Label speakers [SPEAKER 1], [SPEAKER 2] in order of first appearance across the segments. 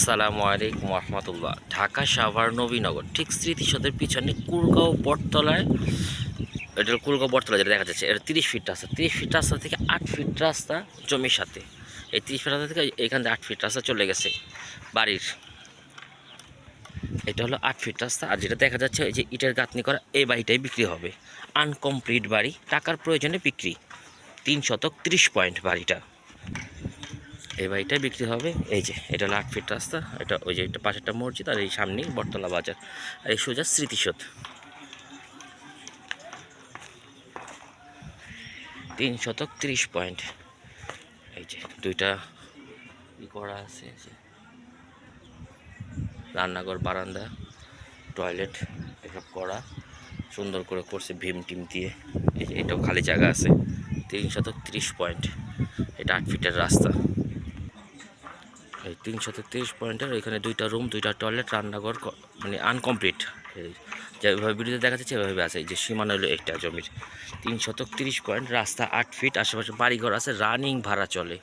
[SPEAKER 1] আসসালামু আলাইকুম রহমতুল্লাহ ঢাকা সাভার নবীনগর, ঠিক স্মৃতিসৌধের পিছনে কুরগাঁও বটতলায়, এটা কুরগাঁও বটতলা যেটা দেখা যাচ্ছে, এটা তিরিশ ফিট রাস্তা, তিরিশ ফিট রাস্তা থেকে আট ফিট রাস্তা জমির সাথে। এই তিরিশ ফিট রাস্তা থেকে এখান থেকে আট ফিট রাস্তা চলে গেছে বাড়ির। এটা হলো আট ফিট রাস্তা, আর যেটা দেখা যাচ্ছে যে ইটের গাঁথনি করা এই বাড়িটাই বিক্রি হবে। আনকমপ্লিট বাড়ি, টাকার প্রয়োজনে বিক্রি। তিন শতক তিরিশ পয়েন্ট বাড়িটা। এই বাড়িটাই বিক্রি হবে। এই যে, এটা হলো আট ফিট রাস্তা, এটা ওই যে, এটা পাশেরটা মসজিদ আর এই সামনেই বটতলা বাজার। আর এই সোজা স্মৃতিসৌধ। তিন শতক তিরিশ পয়েন্ট। এই যে, দুইটা ই করা আছে রান্নাঘর, বারান্দা, টয়লেট, এসব করা। সুন্দর করে করছে ভীম টিম দিয়ে। এই যে, এটাও খালি জায়গা আছে। তিন শতক ত্রিশ পয়েন্ট। এটা আট ফিটের রাস্তা। এই তিন শতক তিরিশ পয়েন্টের এখানে দুইটা রুম, দুইটা টয়লেট, রান্নাঘর মানে আনকমপ্লিট। যেভাবে ভিডিওতে দেখা যাচ্ছে এভাবে আছে যে সীমানা হলো একটা জমির। তিন শতক তিরিশ পয়েন্ট, রাস্তা আট ফিট, আশেপাশে বাড়িঘর আছে, রানিং ভাড়া চলে।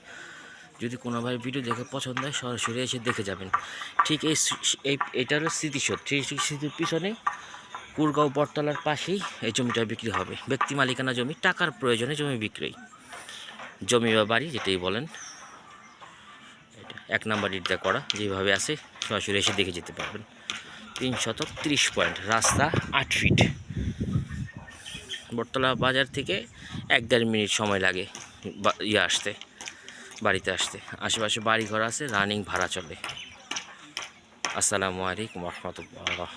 [SPEAKER 1] যদি কোনো ভাই ভিডিও দেখে পছন্দ হয়, সরাসরি এসে দেখে যাবেন। ঠিক এই এই এটারও স্মৃতিসৌধ। সেই স্মৃতির পিছনে কুরগাঁও বটতলার পাশেই এই জমিটা বিক্রি হবে। ব্যক্তি মালিকানা জমি, টাকার প্রয়োজনে জমি বিক্রি জমি বা বাড়ি যেটাই বলেন। এটা এক নাম্বার ইট দিয়ে করা, যেভাবে আছে, সরাসরি এসে দেখে যেতে পারবেন। তিন শতক তিরিশ পয়েন্ট, রাস্তা আট ফিট। বটতলা বাজার থেকে এক দেড় মিনিট সময় লাগে ইয়ে আসতে, বাড়িতে আসতে। আশেপাশে বাড়ি ঘর আছে, রানিং ভাড়া চলে। আসসালামু আলাইকুম রহমতুল্লাহ।